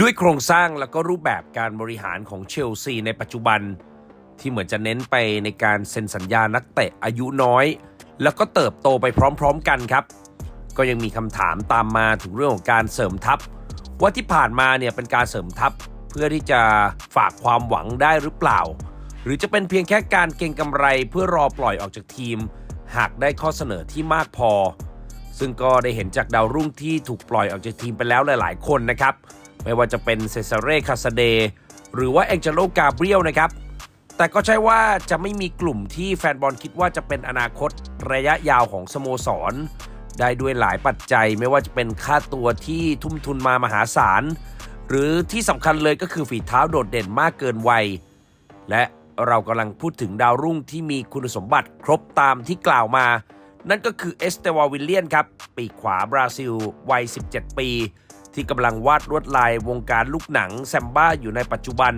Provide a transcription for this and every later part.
ด้วยโครงสร้างแล้วก็รูปแบบการบริหารของเชลซีในปัจจุบัน ที่เหมือนจะเน้นไปในการเซ็นสัญญานักเตะอายุน้อย แล้วก็เติบโตไปพร้อมๆกันครับ ก็ยังมีคำถามตามมาถึงเรื่องของการเสริมทัพ ว่าที่ผ่านมาเนี่ยเป็นการเสริมทัพ เพื่อที่จะฝากความหวังได้หรือเปล่า หรือจะเป็นเพียงแค่การเก็งกำไรเพื่อรอปล่อยออกจากทีม หากได้ข้อเสนอที่มากพอ ซึ่งก็ได้เห็นจากดาวรุ่งที่ถูกปล่อยออกจากทีมไปแล้วหลาย ๆ คนนะครับ ไม่ว่าจะเป็นเซซาเร่คาสเด หรือว่าแองเจโลกาเบรียลนะครับ แต่ก็ใช่ว่าจะไม่มีกลุ่มที่แฟนบอลคิดว่าจะเป็นอนาคตระยะยาวของสโมสร ได้ด้วยหลายปัจจัยไม่ว่าจะเป็นค่าตัวที่ทุ่มทุนมามหาศาล หรือที่สำคัญเลยก็คือฝีเท้าโดดเด่นมากเกินวัย และเรากำลังพูดถึงดาวรุ่งที่มีคุณสมบัติครบตามที่กล่าวมา นั่นก็คือเอสเตวาวิลเลียนครับ ปีกขวาบราซิล วัย 17 ปี ที่กำลังวาดลวดลายวงการลูกหนังแซมบ้าอยู่ในปัจจุบัน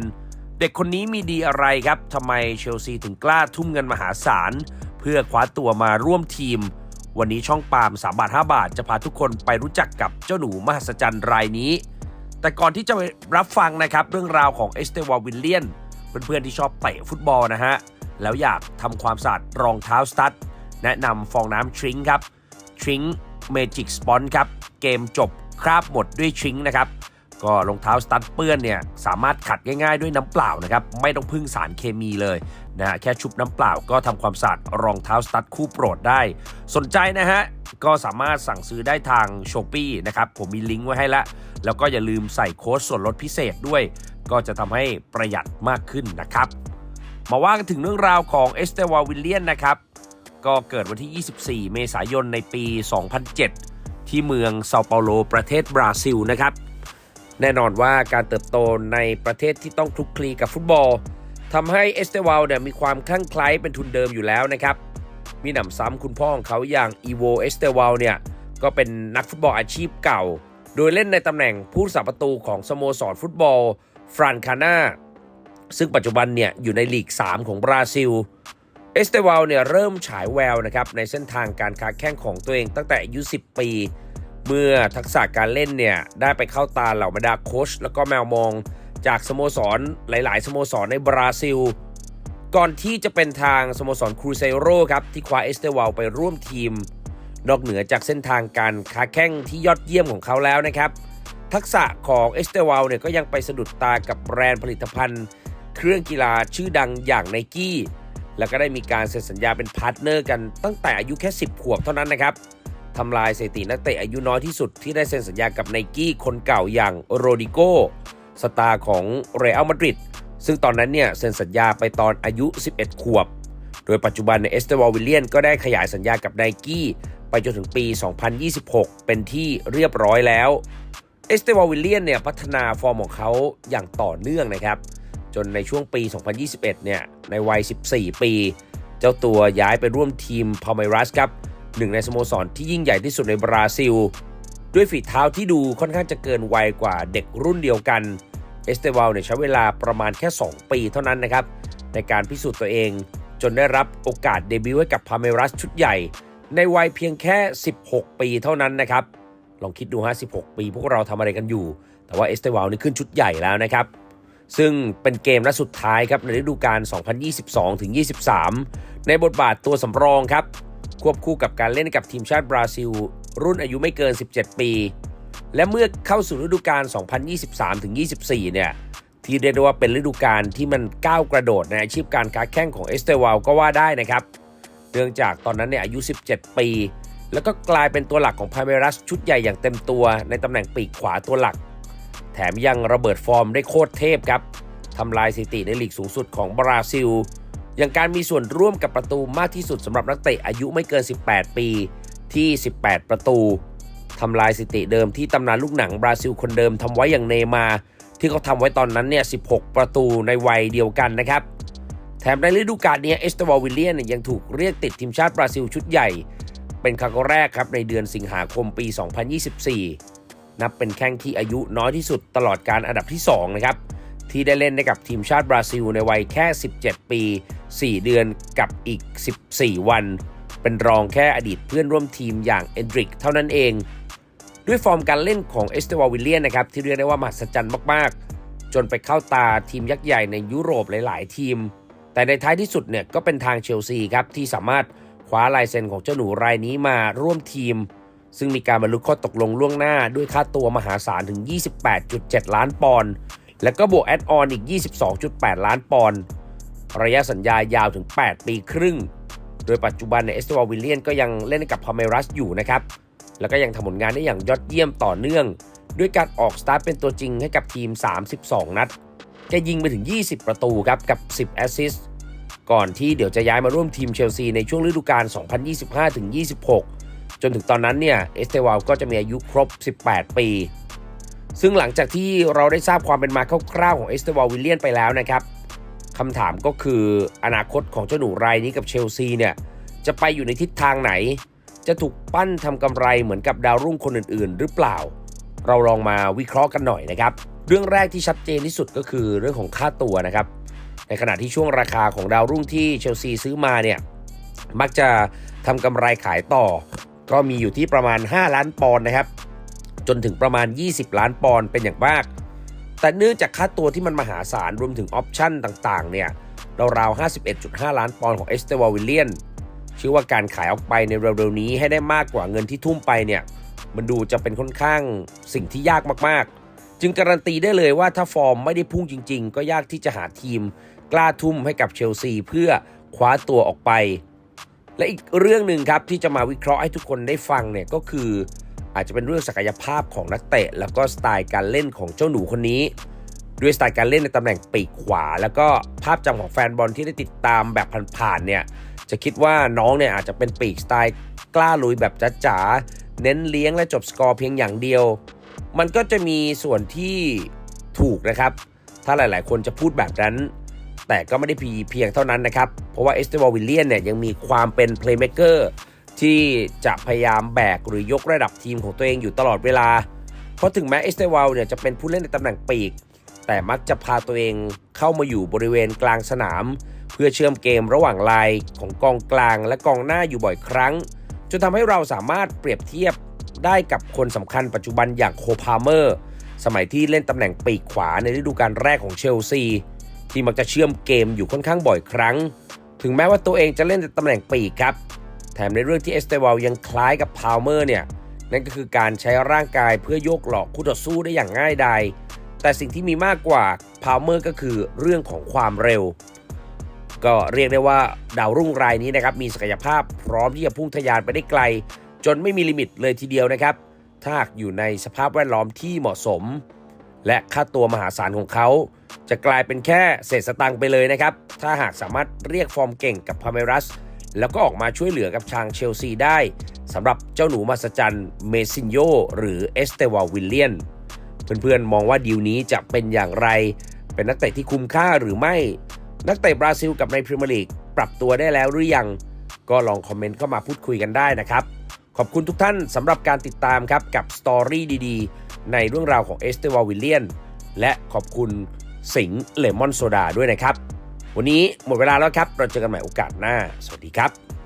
เด็กคนนี้มีดีอะไรครับทำไมเชลซีถึงกล้าทุ่มเงินมหาศาล เพื่อคว้าตัวมาร่วมทีม วันนี้ช่องปาล์ม3บาท 5 บาท จะพาทุกคนไปรู้จักกับเจ้าหนูมหัศจรรย์รายนี้ แต่ก่อนที่จะไปรับฟังนะครับเรื่องราวของเอสเตวาวิลเลียนเพื่อนๆที่ชอบเตะฟุตบอลนะฮะแล้วอยากทำความสะอาดรองเท้าสตั๊ดแนะนำฟองน้ำทริงครับทริงเมจิกสปอนครับ เกมจบ คราบหมดด้วยทริงนะครับ ก็รองเท้าสตั๊ดเปื้อนเนี่ยสามารถขัดง่ายๆด้วยน้ำเปล่านะครับ ไม่ต้องพึ่งสารเคมีเลยนะฮะแค่ชุบน้ำเปล่าก็ทำความสะอาดรองเท้าสตั๊ดคู่โปรดได้ สนใจนะฮะก็สามารถสั่งซื้อได้ทาง s h อ p e e นะครับผมมีลิงก์ไว้ให้แล้วแล้วก็อย่าลืมใส่โค้ดส่วนลดพิเศษด้วย ก็จะทำให้ประหยัดมากขึ้นนะครับ มาว่ากันถึงเรื่องราวของเอสเตวาวิลเลียนนะครับก็เกิดวันที่ 24 เมษายนในปี 2007 ที่เมืองเซาเปาโลประเทศบราซิลนะครับ แน่นอนว่าการเติบโตในประเทศที่ต้องคลุกคลีกับฟุตบอลทำให้เอสเตวาลเนี่ยมีความคลั่งไคล้เป็นทุนเดิมอยู่แล้วนะครับ มีหนำซ้ำคุณพ่อของเขาอย่างอีโวเอสเตวาลเนี่ยก็เป็นนักฟุตบอลอาชีพเก่า โดยเล่นในตำแหน่งผู้รักษาประตูของสโมสรฟุตบอลฟรานคานาซึ่งปัจจุบันเนี่ยอยู่ในลีก 3 ของบราซิล เอสเตวาลเนี่ยเริ่มฉายแววนะครับในเส้นทางการค้าแข้งของตัวเองตั้งแต่อายุ 10 ปี เมื่อทักษะการเล่นเนี่ยได้ไปเข้าตาเหล่าบรรดาโค้ชแล้วก็แมวมองจากสโมสรหลาย ๆ สโมสรในบราซิล ก่อนที่จะเป็นทางสโมสรครูเซโรครับที่คว้าเอสเตวาลไปร่วมทีม นอกเหนือจากเส้นทางการค้าแข้งที่ยอดเยี่ยมของเขาแล้วนะครับทักษะของเอสเตวาลเนี่ยก็ยังไปสะดุดตากับแบรนด์ผลิตภัณฑ์ เครื่องกีฬาชื่อดังอย่างไนกี้ แล้วก็ได้มีการเซ็นสัญญาเป็นพาร์ทเนอร์กันตั้งแต่อายุแค่ 10 ขวบเท่านั้นนะครับทำลายสถิตินักเตะอายุน้อยที่สุดที่ได้เซ็นสัญญากับไนกี้คนเก่าอย่างโรดิโกสตาร์ของเรอัลมาดริดซึ่งตอนนั้นเนี่ยเซ็นสัญญาไปตอนอายุ 11 ขวบ โดยปัจจุบันในเอสเตอร์วาลวิลเลียนก็ได้ขยายสัญญากับไนกี้ไปจนถึงปี 2026 เป็นที่เรียบร้อยแล้ว เอสเตอร์วาลวิลเลียนเนี่ยพัฒนาฟอร์มของเขาอย่างต่อเนื่องนะครับ จนในช่วงปี 2021 เนี่ยในวัย 14 ปี เจ้าตัวย้ายไปร่วมทีมพา m มรัสครับหนึ่งในสโมสรที่ยิ่งใหญ่ที่สุดในบราซิล ด้วยฝีเท้าที่ดูค่อนข้างจะเกินวัยกว่าเด็กรุ่นเดียวกัน เอสเตวาลเนี่ยใช้เวลาประมาณแค่ 2 ปีเท่านั้นนะครับ ในการพิสูจน์ตัวเอง จนได้รับโอกาสเดบิวต์ให้กับพา m มรัสชุดใหญ่ ในวัยเพียงแค่ 16 ปีเท่านั้นนะครับ ลองคิดดูฮะ 16 ปีพวกเราทำอะไรกันอยู่ แต่ว่าเอสเตวาลนี่ขึ้นชุดใหญ่แล้วนะครับ ซึ่งเป็นเกมนัดสุดท้ายครับในฤดูกาล 2022-23 ในบทบาทตัวสำรองครับ ควบคู่กับการเล่นกับทีมชาติบราซิล รุ่นอายุไม่เกิน 17 ปี และเมื่อเข้าสู่ฤดูกาล 2023-24 เนี่ย ที่เรียกได้ว่าเป็นฤดูกาลที่มันก้าวกระโดดในอาชีพการค้าแข้งของเอสเตวาลก็ว่าได้นะครับ เนื่องจากตอนนั้นเนี่ยอายุ 17 ปี แล้วก็กลายเป็นตัวหลักของพาเมรัสชุดใหญ่อย่างเต็มตัวในตำแหน่งปีกขวาตัวหลัก แถมยังระเบิดฟอร์มได้โคตรเทพครับทำลายสถิติในลีกสูงสุดของบราซิล อย่างการมีส่วนร่วมกับประตูมากที่สุดสำหรับนักเตะอายุไม่เกิน 18 ปีที่ 18 ประตูทำลายสถิติเดิมที่ตำนานลูกหนังบราซิลคนเดิมทำไว้อย่างเนมา ที่เขาทำไว้ตอนนั้นเนี่ย 16 ประตูในวัยเดียวกันนะครับ แถมในฤดูกาลนี้เอสเตวาลวิลเลียนยังถูกเรียกติดทีมชาติบราซิลชุดใหญ่ เป็นครั้งแรกครับในเดือนสิงหาคมปี 2024 นับเป็นแข้งที่อายุน้อยที่สุดตลอดการอันดับที่ 2 นะครับ ที่ได้เล่นในกับทีมชาติบราซิลในวัยแค่ 17 ปี 4 เดือนกับอีก 14 วัน เป็นรองแค่อดีตเพื่อนร่วมทีมอย่างเอนดริกเท่านั้นเอง ด้วยฟอร์มการเล่นของเอสเตวาวิลเลียนนะครับ ที่เรียกได้ว่ามหัศจรรย์มากๆ จนไปเข้าตาทีมยักษ์ใหญ่ในยุโรปหลาย ๆ ทีม แต่ในท้ายที่สุดเนี่ยก็เป็นทางเชลซีครับที่สามารถคว้าลายเซ็นของเจ้าหนูรายนี้มาร่วมทีม ซึ่งมีการบรรลุข้อตกลงล่วงหน้าด้วยค่าตัวมหาศาลถึง 28.7 ล้านปอนด์ และก็บวกแอดออนอีก 22.8 ล้านปอนด์ ระยะสัญญายาวถึง 8 ปีครึ่ง โดยปัจจุบันในเอสเตวาวิลเลียนก็ยังเล่นให้กับพาเมรัสอยู่นะครับ แล้วก็ยังทำผลงานได้อย่างยอดเยี่ยมต่อเนื่อง ด้วยการออกสตาร์ทเป็นตัวจริงให้กับทีม 32 นัดแกยิงไปถึง 20 ประตูครับกับ 10 แอสซิสต์ ก่อนที่เดี๋ยวจะย้ายมาร่วมทีมเชลซีในช่วงฤดูกาล 2025-26 จนถึงตอนนั้นเนี่ยเอสเตวาลก็จะมีอายุครบ 18 ปี ซึ่งหลังจากที่เราได้ทราบความเป็นมาคร่าวๆของเอสเตวาลวิลเลียนไปแล้วนะครับคำถามก็คืออนาคตของเจ้าหนูรายนี้กับเชลซีเนี่ยจะไปอยู่ในทิศทางไหน จะถูกปั้นทำกำไรเหมือนกับดาวรุ่งคนอื่นๆ หรือเปล่า เราลองมาวิเคราะห์กันหน่อยนะครับ เรื่องแรกที่ชัดเจนที่สุดก็คือเรื่องของค่าตัวนะครับ ในขณะที่ช่วงราคาของดาวรุ่งที่เชลซีซื้อมาเนี่ยมักจะทำกำไรขายต่อ ก็มีอยู่ที่ประมาณ 5 ล้านปอนด์นะครับ จนถึงประมาณ 20 ล้านปอนด์เป็นอย่างมาก แต่เนื่องจากค่าตัวที่มันมหาศาลรวมถึงออปชั่นต่างๆ เนี่ยราวๆ51.5 ล้านปอนด์ของเอสเตวาวิลเลียนเชื่อว่าการขายออกไปในเร็วๆนี้ให้ได้มากกว่าเงินที่ทุ่มไปเนี่ย มันดูจะเป็นค่อนข้างสิ่งที่ยากมากๆ จึงการันตีได้เลยว่าถ้าฟอร์มไม่ได้พุ่งจริง ๆ ก็ยากที่จะหาทีม กล้าทุ่มให้กับเชลซีเพื่อคว้าตัวออกไป และอีกเรื่องหนึ่งครับที่จะมาวิเคราะห์ให้ทุกคนได้ฟังเนี่ยก็คืออาจจะเป็นเรื่องศักยภาพของนักเตะ แล้วก็สไตล์การเล่นของเจ้าหนูคนนี้ ด้วยสไตล์การเล่นในตำแหน่งปีกขวา แล้วก็ภาพจำของแฟนบอลที่ได้ติดตามแบบผ่านๆเนี่ยจะคิดว่าน้องเนี่ยอาจจะเป็นปีกสไตล์กล้าลุยแบบจ๋าๆเน้นเลี้ยงและจบสกอร์เพียงอย่างเดียว มันก็จะมีส่วนที่ถูกนะครับ ถ้าหลายๆ คนจะพูดแบบนั้น แต่ก็ไม่ได้พีเพียงเท่านั้นนะครับ เพราะว่าเอสเตวาวิลเลียนเนี่ยยังมีความเป็นเพลย์เม k เกอร์ที่จะพยายามแบกหรือยกระดับทีมของตัวเองอยู่ตลอดเวลา เพราะถึงแม้เอสเตวาลเนี่ยจะเป็นผู้เล่นในตำแหน่งปีก แต่มักจะพาตัวเองเข้ามาอยู่บริเวณกลางสนาม เพื่อเชื่อมเกมระหว่างลายของกองกลางและกองหน้าอยู่บ่อยครั้ง จนทำให้เราสามารถเปรียบเทียบได้กับคนสำคัญปัจจุบันอย่างโคพาเมอร์ สมัยที่เล่นตำแหน่งปีกขวาในฤดูกาลแรกของเชลซี ที่มักจะเชื่อมเกมอยู่ค่อนข้างบ่อยครั้ง ถึงแม้ว่าตัวเองจะเล่นในตำแหน่งปีกครับ แถมในเรื่องที่เอสเตวาลยังคล้ายกับพาวเมอร์เนี่ย นั่นก็คือการใช้ร่างกายเพื่อโยกหลอกคู่ต่อสู้ได้อย่างง่ายดาย แต่สิ่งที่มีมากกว่าพาวเมอร์ก็คือเรื่องของความเร็ว ก็เรียกได้ว่าดาวรุ่งรายนี้นะครับมีศักยภาพพร้อมที่จะพุ่งทะยานไปได้ไกล จนไม่มีลิมิตเลยทีเดียวนะครับ ถ้าหากอยู่ในสภาพแวดล้อมที่เหมาะสม และค่าตัวมหาศาลของเขา จะกลายเป็นแค่เศษสตังค์ไปเลยนะครับ ถ้าหากสามารถเรียกฟอร์มเก่งกับพาเมรัส แล้วก็ออกมาช่วยเหลือกับทางเชลซีได้สำหรับเจ้าหนูมาสจันเมซินโยหรือเอสเตวาวิลเลียน เพื่อนๆ มองว่าดีลนี้จะเป็นอย่างไร เป็นนักเตะที่คุ้มค่าหรือไม่ นักเตะบราซิลกับในพรีเมียร์ลีกปรับตัวได้แล้วหรือยัง ก็ลองคอมเมนต์เข้ามาพูดคุยกันได้นะครับ ขอบคุณทุกท่านสำหรับการติดตามครับกับสตอรี่ดีๆ ในเรื่องราวของเอสเตวาวิลเลียนและขอบคุณ สิงห์เลมอนโซดาด้วยนะครับ วันนี้หมดเวลาแล้วครับ เราเจอกันใหม่โอกาสหน้า สวัสดีครับ